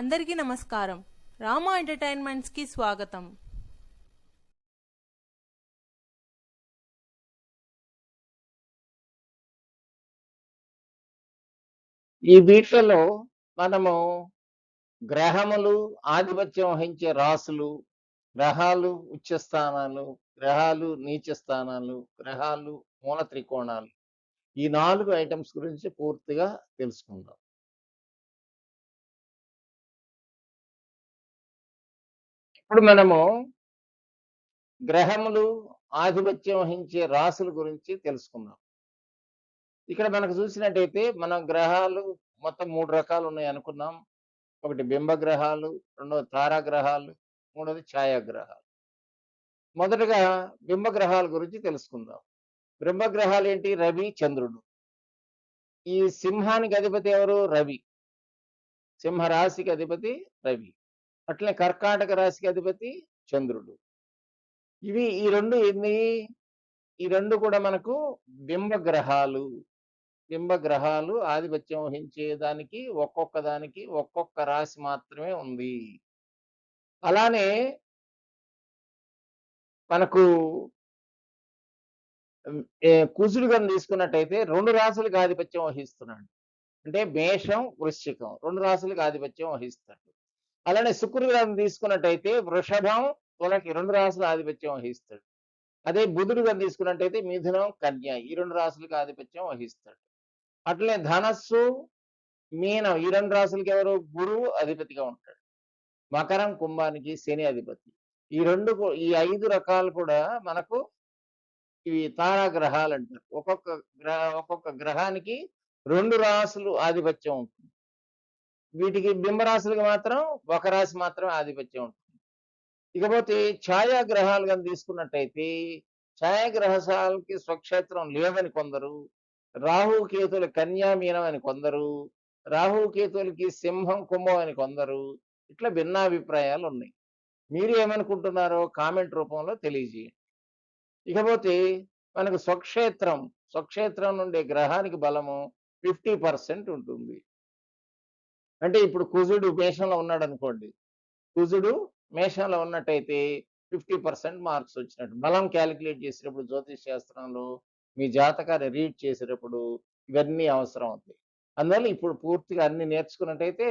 అందరికీ నమస్కారం. రామా ఎంటర్టైన్మెంట్స్కి స్వాగతం. ఈ వీటిలలో మనము గ్రహములు ఆధిపత్యం వహించే రాసులు గ్రహాలు ఉచ్చ స్థానాలు గ్రహాలు నీచ స్థానాలు గ్రహాలు మూల త్రికోణాలు ఈ నాలుగు ఐటమ్స్ గురించి పూర్తిగా తెలుసుకుందాం. ఇప్పుడు మనము గ్రహములు ఆధిపత్యం వహించే రాసుల గురించి తెలుసుకుందాం. ఇక్కడ మనకు చూసినట్టయితే మనం గ్రహాలు మొత్తం మూడు రకాలు ఉన్నాయి అనుకున్నాం. ఒకటి బింబగ్రహాలు రెండవది తారాగ్రహాలు మూడవది ఛాయాగ్రహాలు. మొదటగా బింబగ్రహాల గురించి తెలుసుకుందాం. బింబగ్రహాలు ఏంటి? రవి చంద్రుడు. ఈ సింహానికి అధిపతి ఎవరు? రవి. సింహ రాశికి అధిపతి రవి. అట్లనే కర్కాటక రాశికి అధిపతి చంద్రుడు. ఇవి ఈ రెండు ఏంది? ఈ రెండు కూడా మనకు బింబగ్రహాలు. బింబగ్రహాలు ఆధిపత్యం వహించే దానికి ఒక్కొక్క దానికి ఒక్కొక్క రాశి మాత్రమే ఉంది. అలానే మనకు ఉమ్, తీసుకున్నట్టయితే రెండు రాశులకు ఆధిపత్యం వహిస్తున్నాడు. అంటే మేషం వృశ్చికం. రెండు రాశులకు ఆధిపత్యం వహిస్తాడు. అలానే శుక్రుడు తీసుకున్నట్టయితే వృషభం తులకి రెండు రాసుల ఆధిపత్యం వహిస్తాడు. అదే బుధుడు కానీ తీసుకున్నట్టయితే మిథునం కన్య ఈ రెండు రాశులకు ఆధిపత్యం వహిస్తాడు. అట్లనే ధనస్సు మీనం ఈ రెండు రాసులకి ఎవరు? గురువు అధిపతిగా ఉంటాడు. మకరం కుంభానికి శని అధిపతి. ఈ రెండు ఈ ఐదు రకాలు కూడా మనకు ఇవి తారా గ్రహాలు అంటారు. ఒక్కొక్క గ్రహ ఒక్కొక్క గ్రహానికి రెండు రాసులు ఆధిపత్యం ఉంటుంది. వీటికి బింబరాశులకు మాత్రం ఒక రాశి మాత్రమే ఆధిపత్యం ఉంటుంది. ఇకపోతే ఛాయాగ్రహాలు కానీ తీసుకున్నట్టయితే ఛాయాగ్రహాలకి స్వక్షేత్రం లేదని కొందరు రాహు కన్యామీనం కన్యా అని కొందరు రాహు కేతులకి సింహం కుంభం అని కొందరు ఇట్లా భిన్నాభిప్రాయాలు ఉన్నాయి. మీరు ఏమనుకుంటున్నారో కామెంట్ రూపంలో తెలియజేయండి. ఇకపోతే మనకు స్వక్షేత్రం స్వక్షేత్రం నుండి గ్రహానికి బలము ఫిఫ్టీ పర్సెంట్ ఉంటుంది. అంటే ఇప్పుడు కుజుడు మేషంలో ఉన్నాడు అనుకోండి కుజుడు మేషంలో ఉన్నట్టయితే ఫిఫ్టీ పర్సెంట్ మార్క్స్ వచ్చినట్టు. బలం క్యాలిక్యులేట్ చేసేటప్పుడు జ్యోతిష్ శాస్త్రంలో మీ జాతకాన్ని రీడ్ చేసేటప్పుడు ఇవన్నీ అవసరం అవుతాయి అందువల్ల ఇప్పుడు పూర్తిగా అన్ని నేర్చుకున్నట్టయితే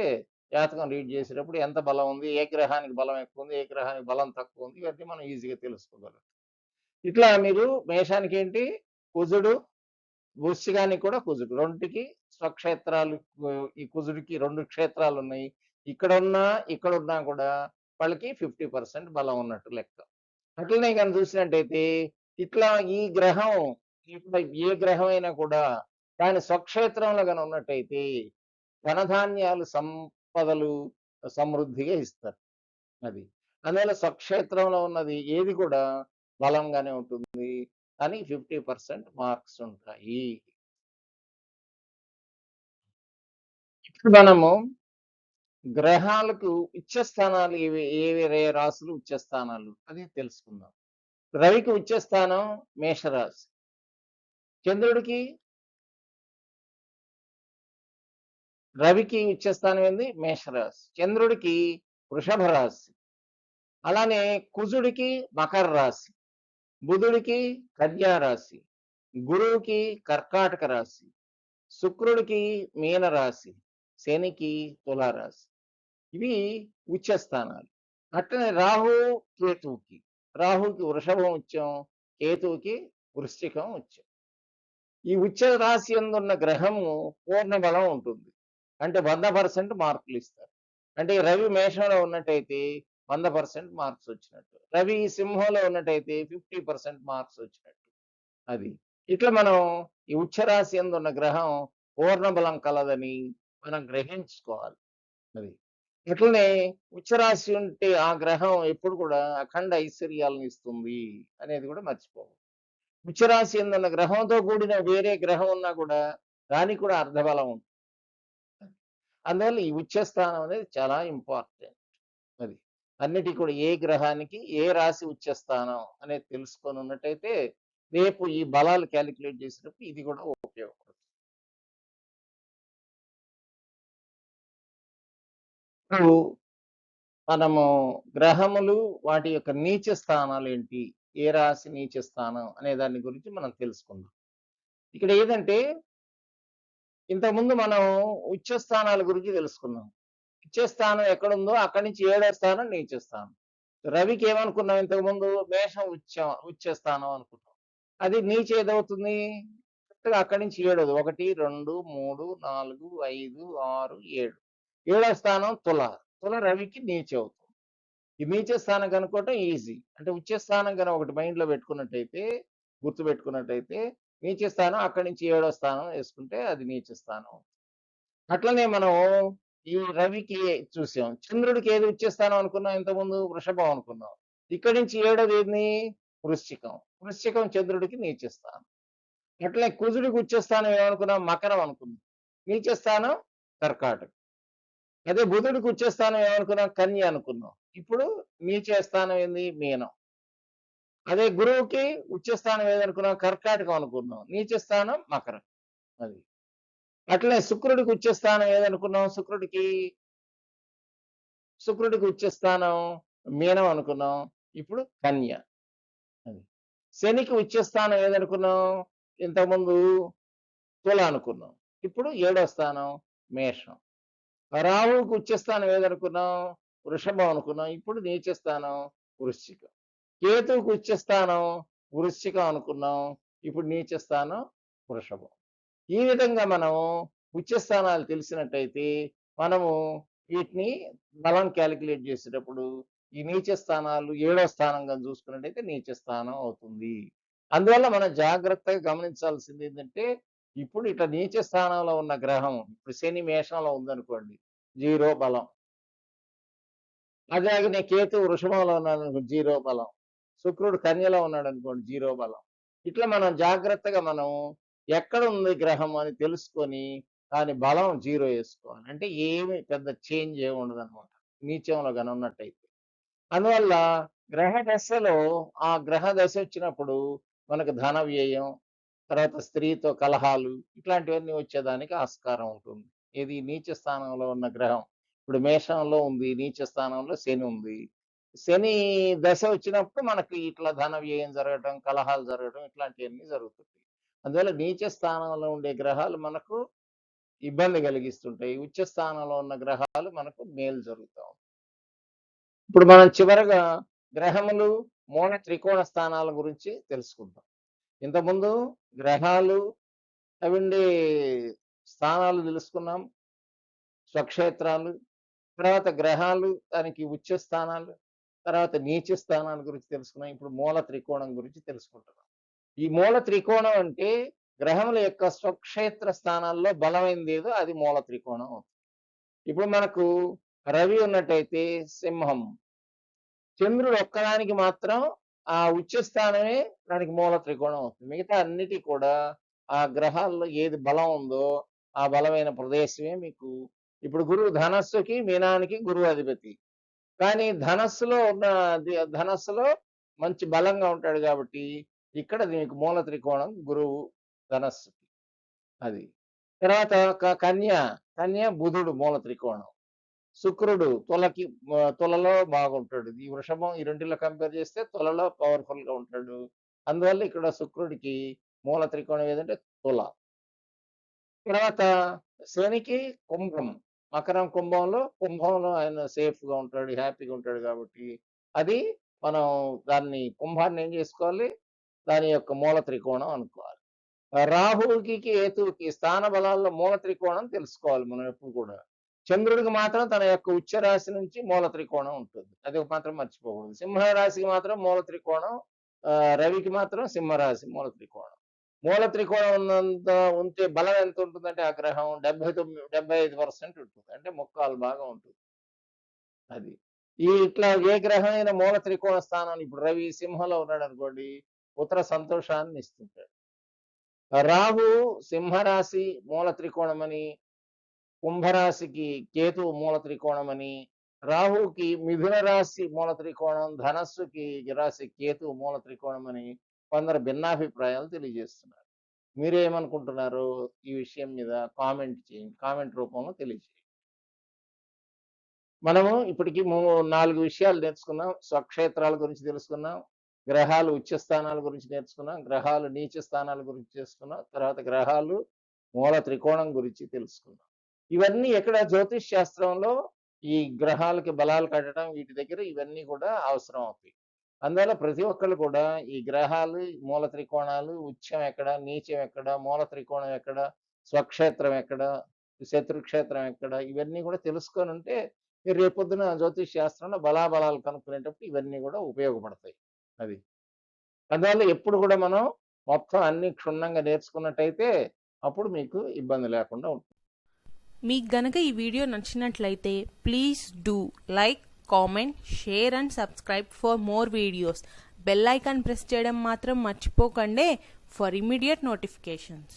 జాతకం రీడ్ చేసేటప్పుడు ఎంత బలం ఉంది ఏ గ్రహానికి బలం ఎక్కువ ఉంది ఏ గ్రహానికి బలం తక్కువ ఉంది ఇవన్నీ మనం ఈజీగా తెలుసుకోగలం. ఇట్లా మీరు మేషానికి ఏంటి? కుజుడు వృశ్చికానికి కూడా కుజుడు. రెండుకి స్వక్షేత్రాలు ఈ కుజుడికి రెండు క్షేత్రాలు ఉన్నాయి ఇక్కడ ఉన్నా ఇక్కడ ఉన్నా కూడా వాళ్ళకి ఫిఫ్టీ పర్సెంట్ బలం ఉన్నట్టు లెక్క. అట్లనే కానీ చూసినట్టయితే ఇట్లా ఈ గ్రహం ఏ గ్రహం అయినా కూడా దాని స్వక్షేత్రంలో కానీ ఉన్నట్టయితే ధనధాన్యాలు సంపదలు సమృద్ధిగా ఇస్తారు. అది. అందువల్ల స్వక్షేత్రంలో ఉన్నది ఏది కూడా బలంగానే ఉంటుంది. అని ఫిఫ్టీ పర్సెంట్ మార్క్స్ ఉంటాయి. ఇప్పుడు మనము గ్రహాలకు ఉచ్చస్థానాలు ఏవి ఏవి రే రాసులు ఉచ్చస్థానాలు అది తెలుసుకుందాం. రవికి ఉచ్చస్థానం మేషరాశి. చంద్రుడికి రవికి ఉచ్చస్థానం ఏంది? మేషరాశి. చంద్రుడికి వృషభ రాశి. అలానే కుజుడికి మకర రాశి. బుధుడికి కన్యారాశి గురువుకి కర్కాటక రాశి శుక్రుడికి మీన రాశి శనికి తులారాశి ఇవి ఉచ్చస్థానాలు. అట్లనే రాహు కేతువుకి రాహుకి వృషభం ఉచ్చం కేతువుకి వృశ్చికం ఉచ్చం. ఈ ఉచ్చ రాశి ఎందున్న గ్రహము పూర్ణ బలం ఉంటుంది. అంటే వంద పర్సెంట్ మార్కులు ఇస్తారు. అంటే రవి మేషంలో ఉన్నట్టయితే వంద పర్సెంట్ మార్క్స్ వచ్చినట్టు. రవి సింహంలో ఉన్నట్టయితే ఫిఫ్టీ పర్సెంట్ మార్క్స్ వచ్చినట్టు. అది. ఇట్లా మనం ఈ ఉచ్చరాశి ఎందున్న గ్రహం పూర్ణ బలం కలదని మనం గ్రహించుకోవాలి. అది. ఇట్లనే ఉచ్చరాశి ఉంటే ఆ గ్రహం ఎప్పుడు కూడా అఖండ ఐశ్వర్యాలను ఇస్తుంది అనేది కూడా మర్చిపోవు ఉచ్చరాశి ఎందున్న గ్రహంతో కూడిన వేరే గ్రహం ఉన్నా కూడా దానికి కూడా అర్ధబలం ఉంటుంది. అందువల్ల ఈ ఉచ్చ స్థానం అనేది చాలా ఇంపార్టెంట్. అది. అన్నిటి కూడా ఏ గ్రహానికి ఏ రాశి ఉచ్చ స్థానం అనేది తెలుసుకొని ఉన్నట్టయితే రేపు ఈ బలాలు క్యాలిక్యులేట్ చేసినప్పుడు ఇది కూడా ఉపయోగపడుతుంది. ఇప్పుడు మనము గ్రహములు వాటి యొక్క నీచ స్థానాలు ఏంటి? ఏ రాశి నీచ స్థానం అనే దాని గురించి మనం తెలుసుకుందాం. ఇక్కడ ఏదంటే ఇంతకుముందు మనం ఉచ్చ స్థానాల గురించి తెలుసుకున్నాం. ఉచ్చ స్థానం ఎక్కడుందో అక్కడి నుంచి ఏడో స్థానం నీచ స్థానం. రవికి ఏమనుకున్నాం ఇంతకుముందు మేషం ఉచ్చ ఉచ్చ స్థానం అనుకున్నాం అది నీచ ఏదవుతుంది కరెక్ట్గా అక్కడి నుంచి ఏడోది. ఒకటి రెండు మూడు నాలుగు ఐదు ఆరు ఏడు. ఏడో స్థానం తుల. తుల రవికి నీచ అవుతుంది. ఈ నీచ స్థానం కనుక్కోవటం ఈజీ. అంటే ఉచ్చ స్థానం కనుక ఒకటి మైండ్లో పెట్టుకున్నట్టయితే గుర్తు పెట్టుకున్నట్టయితే నీచ స్థానం అక్కడి నుంచి ఏడో స్థానం వేసుకుంటే అది నీచ స్థానం అట్లనే మనం ఈ రవికి చూసాం. చంద్రుడికి ఏది ఉచ్చ అనుకున్నాం ఇంతకుముందు? వృషభం అనుకున్నాం. ఇక్కడి నుంచి ఏడోది ఏది? వృశ్చికం. వృశ్చికం చంద్రుడికి నీచ స్థానం అట్లే కుజుడికి ఉచ్చ ఏమనుకున్నాం? మకరం అనుకున్నాం. నీచ కర్కాటకం. అదే బుధుడికి ఉచ్చ ఏమనుకున్నాం? కన్య అనుకున్నాం. ఇప్పుడు నీచేస్థానం ఏంది? మీనం. అదే గురువుకి ఉచ్చస్థానం ఏదనుకున్నాం కర్కాటకం అనుకున్నాం. నీచస్థానం మకరం. అది. అట్లే శుక్రుడికి ఉచ్చస్థానం ఏదనుకున్నాం? శుక్రుడికి శుక్రుడికి ఉచ్చస్థానం మీనం అనుకున్నాం. ఇప్పుడు కన్య. అది. శనికి ఉచ్చస్థానం ఏదనుకున్నాం? ఇంతకుముందు తుల అనుకున్నాం. ఇప్పుడు ఏడో స్థానం మేషం. రాహువుకి ఉచ్చస్థానం ఏదనుకున్నాం? వృషభం అనుకున్నాం. ఇప్పుడు నీచస్థానం వృశ్చికం. కేతువుకు ఉచ్చస్థానం వృశ్చికం అనుకున్నాం. ఇప్పుడు నీచ స్థానం వృషభం. ఈ విధంగా మనం ఉచ్చస్థానాలు తెలిసినట్టయితే మనము వీటిని బలం క్యాలిక్యులేట్ చేసేటప్పుడు ఈ నీచ స్థానాలు ఏడో స్థానంగా చూసుకున్నట్టయితే నీచ స్థానం అవుతుంది. అందువల్ల మనం జాగ్రత్తగా గమనించాల్సింది ఏంటంటే ఇప్పుడు ఇట్లా నీచ స్థానంలో ఉన్న గ్రహం ఇప్పుడు శని మేషంలో ఉందనుకోండి జీరో బలం. అలాగనే కేతు వృషభంలో ఉన్నాడు అనుకోండి జీరో బలం. శుక్రుడు కన్యలో ఉన్నాడు అనుకోండి జీరో బలం. ఇట్లా మనం జాగ్రత్తగా మనం ఎక్కడ ఉంది గ్రహం అని తెలుసుకొని దాని బలం జీరో వేసుకోవాలి. అంటే ఏమి పెద్ద చేంజ్ ఏమి ఉండదు అనమాట నీచంలో కానీ ఉన్నట్టయితే. అందువల్ల గ్రహ దశలో ఆ గ్రహ దశ వచ్చినప్పుడు మనకు ధన వ్యయం తర్వాత స్త్రీతో కలహాలు ఇట్లాంటివన్నీ వచ్చేదానికి ఆస్కారం ఉంటుంది. ఇది నీచ స్థానంలో ఉన్న గ్రహం. ఇప్పుడు మేషంలో ఉంది నీచ స్థానంలో శని ఉంది. శని దశ వచ్చినప్పుడు మనకి ఇట్లా ధన వ్యయం జరగటం కలహాలు జరగటం ఇట్లాంటివన్నీ జరుగుతుంది అందువల్ల నీచ స్థానంలో ఉండే గ్రహాలు మనకు ఇబ్బంది కలిగిస్తుంటాయి. ఉచ్చ స్థానంలో ఉన్న గ్రహాలు మనకు మేలు జరుగుతూ ఇప్పుడు మనం చివరగా గ్రహములు మూల త్రికోణ స్థానాల గురించి తెలుసుకుందాం. ఇంతకుముందు గ్రహాలు అవిండి స్థానాలు తెలుసుకున్నాం. స్వక్షేత్రాలు తర్వాత గ్రహాలు దానికి ఉచ్చ స్థానాలు తర్వాత నీచ స్థానాల గురించి తెలుసుకున్నాం. ఇప్పుడు మూల త్రికోణం గురించి తెలుసుకుంటున్నాం. ఈ మూల త్రికోణం అంటే గ్రహముల యొక్క స్వక్షేత్ర స్థానాల్లో బలమైనది ఏదో అది మూల త్రికోణం ఇప్పుడు మనకు రవి ఉన్నట్టయితే సింహం. చంద్రుడు ఒక్కదానికి మాత్రం ఆ ఉచ్చ స్థానమే దానికి మూల త్రికోణం అవుతుంది. మిగతా అన్నిటి కూడా ఆ గ్రహాల్లో ఏది బలం ఉందో ఆ బలమైన ప్రదేశమే మీకు ఇప్పుడు గురువు ధనస్సుకి మీనానికి గురువు అధిపతి. కానీ ధనస్సులో ఉన్న ధనస్సులో మంచి బలంగా ఉంటాడు కాబట్టి ఇక్కడ దీనికి మూల త్రికోణం గురువు ధనస్సుకి. అది. తర్వాత కన్య కన్య బుధుడు మూల త్రికోణం. శుక్రుడు తులకి తులలో బాగుంటాడు. ఈ వృషభం ఈ రెండిలో కంపేర్ చేస్తే తులలో పవర్ఫుల్గా ఉంటాడు. అందువల్ల ఇక్కడ శుక్రుడికి మూల త్రికోణం ఏదంటే తుల. తర్వాత శనికి కుంభం. మకరం కుంభంలో కుంభంలో ఆయన సేఫ్గా ఉంటాడు హ్యాపీగా ఉంటాడు కాబట్టి అది మనం దాన్ని కుంభాన్ని ఏం చేసుకోవాలి? దాని యొక్క మూల త్రికోణం అనుకోవాలి. రాహువుకి కేతువుకి స్థాన బలాల్లో మూల త్రికోణం తెలుసుకోవాలి మనం ఎప్పుడు కూడా. చంద్రుడికి మాత్రం తన యొక్క ఉచ్చ రాశి నుంచి మూల త్రికోణం ఉంటుంది. అది మాత్రం మర్చిపోకూడదు. సింహ రాశికి మాత్రం మూల త్రికోణం రవికి మాత్రం సింహరాశి మూల త్రికోణం. మూల త్రికోణం ఉన్నంత ఉంటే బలం ఎంత ఉంటుందంటే ఆ గ్రహం డెబ్బై తొమ్మిది డెబ్బై ఐదు పర్సెంట్ ఉంటుంది. అంటే ముక్కాలు బాగా ఉంటుంది. అది. ఈ ఇట్లా ఏ గ్రహమైన మూల త్రికోణ స్థానాన్ని ఇప్పుడు రవి సింహంలో ఉన్నాడు అనుకోండి పుత్ర సంతోషాన్ని ఇస్తుంటాడు. రాహు సింహరాశి మూల త్రికోణమని కుంభరాశికి కేతు మూల త్రికోణమని రాహుకి మిథున రాశి మూల త్రికోణం ధనస్సుకి రాశి కేతు మూల త్రికోణమని కొందరు భిన్నాభిప్రాయాలు తెలియజేస్తున్నారు. మీరేమనుకుంటున్నారు? ఈ విషయం మీద కామెంట్ చేయండి. కామెంట్ రూపంలో తెలియజేయండి. మనము ఇప్పటికి మూ- నాలుగు విషయాలు నేర్చుకున్నాం. స్వక్షేత్రాల గురించి తెలుసుకున్నాం. గ్రహాలు ఉచ్చ స్థానాల గురించి నేర్చుకున్నాం గ్రహాలు నీచ స్థానాల గురించి చేసుకున్నాం తర్వాత గ్రహాలు మూల త్రికోణం గురించి తెలుసుకున్నాం. ఇవన్నీ ఎక్కడ జ్యోతిష్ శాస్త్రంలో ఈ గ్రహాలకి బలాలు కట్టడం వీటి దగ్గర ఇవన్నీ కూడా అవసరం అవుతాయి. అందువల్ల ప్రతి ఒక్కళ్ళు కూడా ఈ గ్రహాలు మూల త్రికోణాలు ఉచ్చం ఎక్కడ నీచం ఎక్కడ మూల త్రికోణం ఎక్కడ స్వక్షేత్రం ఎక్కడ శత్రుక్షేత్రం ఎక్కడ ఇవన్నీ కూడా తెలుసుకొని ఉంటే మీరు రేపొద్దున జ్యోతిష్ శాస్త్రంలో బలాబలాలు కనుక్కునేటప్పుడు ఇవన్నీ కూడా ఉపయోగపడతాయి. అది. అందువల్ల ఎప్పుడు కూడా మనం మొత్తం అన్ని క్షుణ్ణంగా నేర్చుకున్నట్టయితే అప్పుడు మీకు ఇబ్బంది లేకుండా ఉంటుంది. మీకు గనక ఈ వీడియో నచ్చినట్లయితే please do like comment share and subscribe for more videos. Bell icon press చేయడం మాత్రం మర్చిపోకండి ఫర్ ఇమీడియట్ నోటిఫికేషన్స్.